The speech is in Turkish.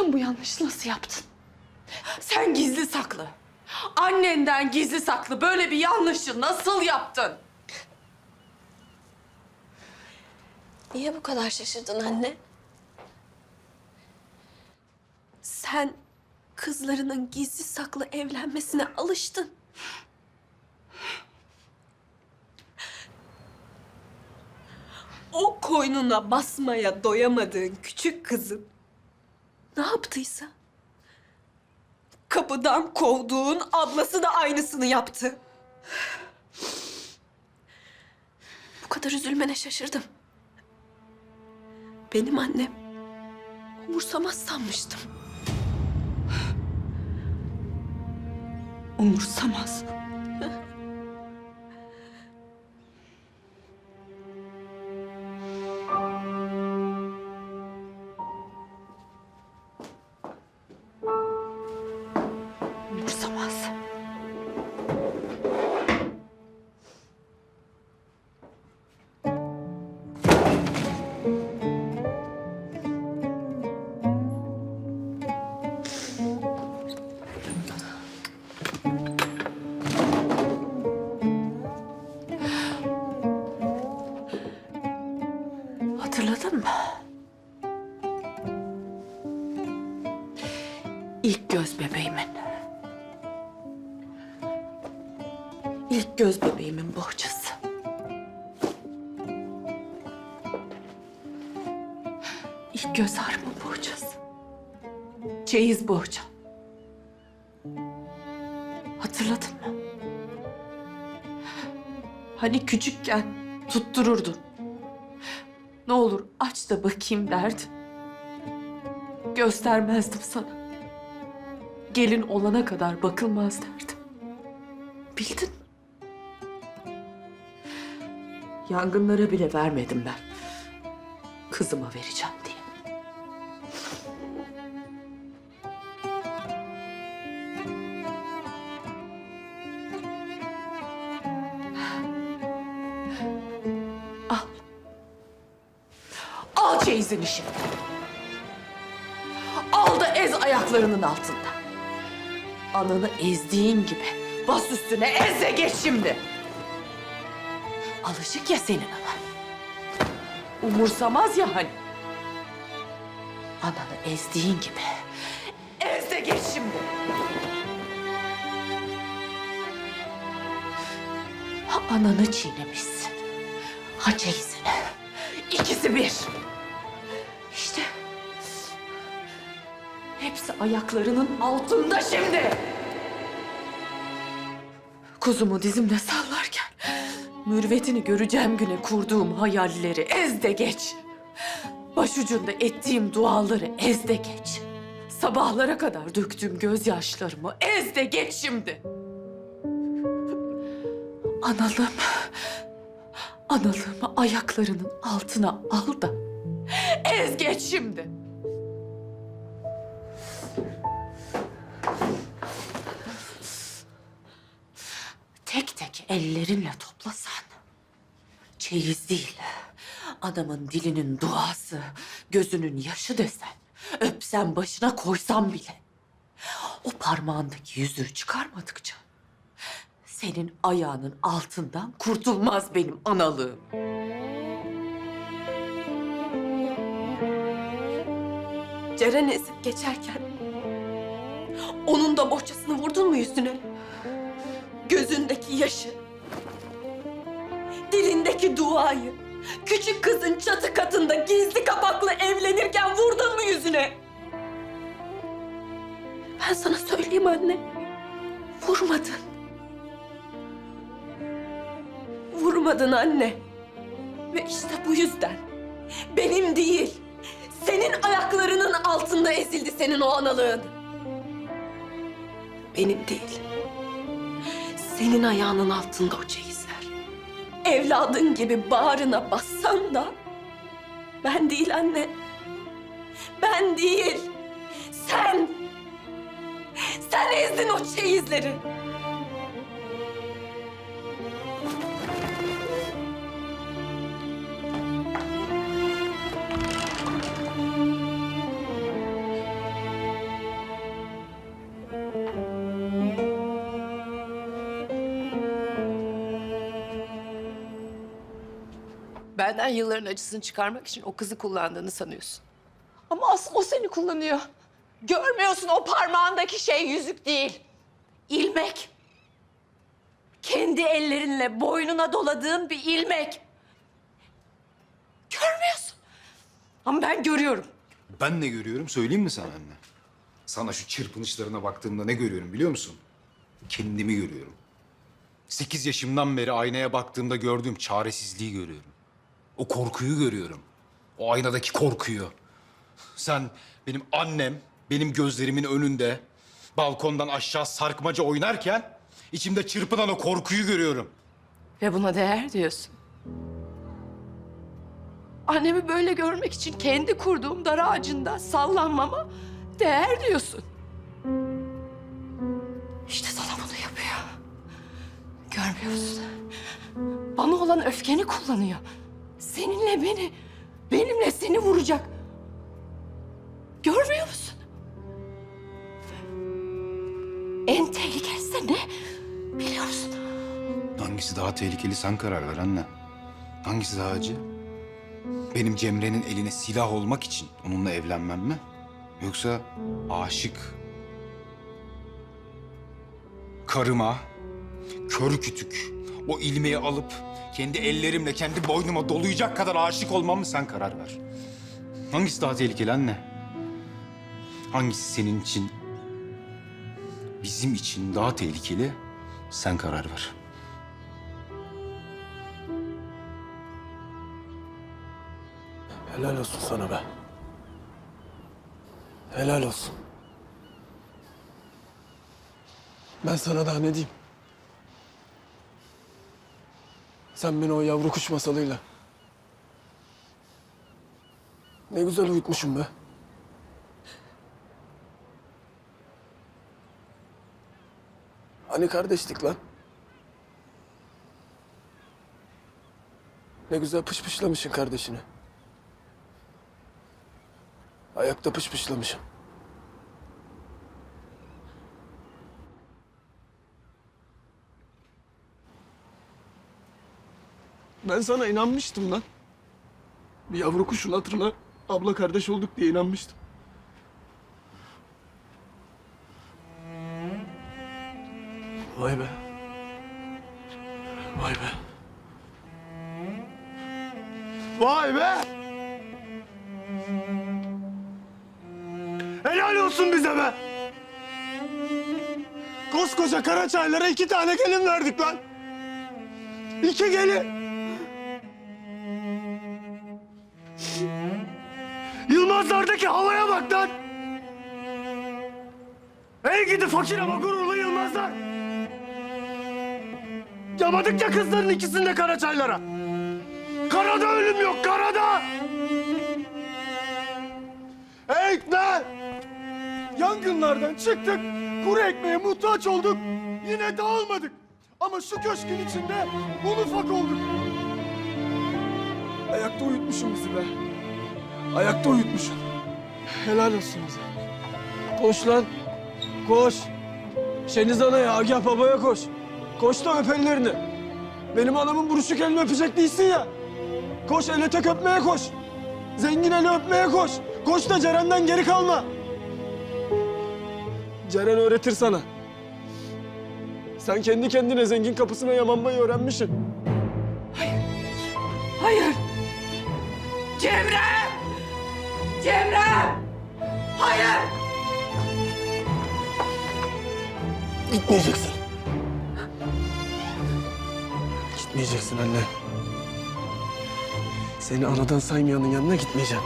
Sen bu yanlışı nasıl yaptın? Sen gizli saklı. Annenden gizli saklı böyle bir yanlışı nasıl yaptın? Niye bu kadar şaşırdın anne? Sen kızlarının gizli saklı evlenmesine alıştın. O koynuna basmaya doyamadığın küçük kızın ne yaptıysa kapıdan kovduğun ablası da aynısını yaptı. Bu kadar üzülmene şaşırdım. Benim annem umursamaz sanmıştım. Umursamaz. Umursamaz. Göz bebeğimin. İlk göz bebeğimin bohçası. İlk göz ağrımın bohçası. Çeyiz bohça. Hatırladın mı? Hani küçükken tuttururdun. Ne olur aç da bakayım derdim. Göstermezdim sana. Gelin olana kadar bakılmaz derdim. Bildin mi? Yangınlara bile vermedim ben. Kızıma vereceğim diye. Al. Al çeyizini şimdi. Al da ez ayaklarının altında. Ananı ezdiğin gibi bas üstüne ez geç şimdi. Alışık ya senin anan. Umursamaz ya hani. Ananı ezdiğin gibi ez geç şimdi. Ananı çiğnemişsin. Ha çeyizini. İkisi bir. Hepsi ayaklarının altında şimdi. Kuzumu dizimde sallarken mürvetini göreceğim güne kurduğum hayalleri ez de geç. Başucunda ettiğim duaları ez de geç. Sabahlara kadar döktüğüm gözyaşlarımı ez de geç şimdi. Analım, analığımı ayaklarının altına al da ez geç şimdi. Ellerinle toplasan çeyiz değil. Adamın dilinin duası, gözünün yaşı desen, öpsen başına koysan bile. O parmağındaki yüzüğü çıkarmadıkça senin ayağının altından kurtulmaz benim analığım. Ceren ezip geçerken onun da bohçasını vurdun mu yüzüne? Gözündeki yaşı, dilindeki duayı, küçük kızın çatı katında gizli kapaklı evlenirken vurdun mu yüzüne? Ben sana söyleyeyim anne, vurmadın. Vurmadın anne. Ve işte bu yüzden benim değil, senin ayaklarının altında ezildi senin o analığın. Benim değil. Senin ayağının altında o çeyizler. Evladın gibi bağrına bassan da ben değil anne. Ben değil. Sen. Sen ezdin o çeyizleri. Benden yılların acısını çıkarmak için o kızı kullandığını sanıyorsun. Ama asıl o seni kullanıyor. Görmüyorsun o parmağındaki şey yüzük değil. İlmek. Kendi ellerinle boynuna doladığın bir ilmek. Görmüyorsun. Ama ben görüyorum. Ben ne görüyorum söyleyeyim mi sana anne? Sana şu çırpınışlarına baktığımda ne görüyorum biliyor musun? Kendimi görüyorum. Sekiz yaşımdan beri aynaya baktığımda gördüğüm çaresizliği görüyorum. O korkuyu görüyorum. O aynadaki korkuyu. Sen benim annem, benim gözlerimin önünde balkondan aşağı sarkmaca oynarken içimde çırpınan o korkuyu görüyorum. Ve buna değer diyorsun. Annemi böyle görmek için kendi kurduğum dar ağacında sallanmama değer diyorsun. İşte sana bunu yapıyor. Görmüyor musun? Bana olan öfkeni kullanıyor. Seninle beni, benimle seni vuracak. Görmüyor musun? En tehlikelisi de ne? Biliyor musun? Hangisi daha tehlikeli sen karar ver anne. Hangisi daha acı? Benim Cemre'nin eline silah olmak için onunla evlenmem mi? Yoksa aşık, karıma, kör kütük o ilmeği alıp kendi ellerimle kendi boynuma dolayacak kadar aşık olmam mı sen karar ver. Hangisi daha tehlikeli anne? Hangisi senin için, bizim için daha tehlikeli? Sen karar ver. Helal olsun sana be. Helal olsun. Ben sana daha ne diyeyim? Sen beni o yavru kuş masalıyla ne güzel uyutmuşum be. Hani kardeşlik lan? Ne güzel pışpışlamışsın kardeşini. Ayakta pışpışlamışım. Ben sana inanmıştım lan. Bir yavru kuşun hatırına abla kardeş olduk diye inanmıştım. Vay be. Vay be. Vay be! Helal olsun bize be! Koskoca Karaçaylara iki tane gelin verdik lan. İki gelin. Yılmazlardaki havaya bak lan. Ey gidi fakir ama gururlu Yılmazlar. Yamadık ya kızların ikisini de Karaçaylara. Karada ölüm yok, karada! Ey be! Yangınlardan çıktık, kuru ekmeğe muhtaç olduk. Yine dağılmadık. Ama şu köşkün içinde un ufak olduk. Ayakta uyutmuşsun bizi be. Ayakta uyutmuşsun. Helal olsun bize. Koş lan. Koş. Şeniz Ana'ya, Agah Baba'ya koş. Koş da öp ellerini. Benim anamın buruşuk elini öpecek değilsin ya. Koş ele tek öpmeye koş. Zengin eli öpmeye koş. Koş da Ceren'den geri kalma. Ceren öğretir sana. Sen kendi kendine zengin kapısına yamanmayı öğrenmişsin. Hayır. Cemre! Cemre! Hayır! Gitmeyeceksin. Gitmeyeceksin anne. Seni anadan saymayanın yanına gitmeyeceğim.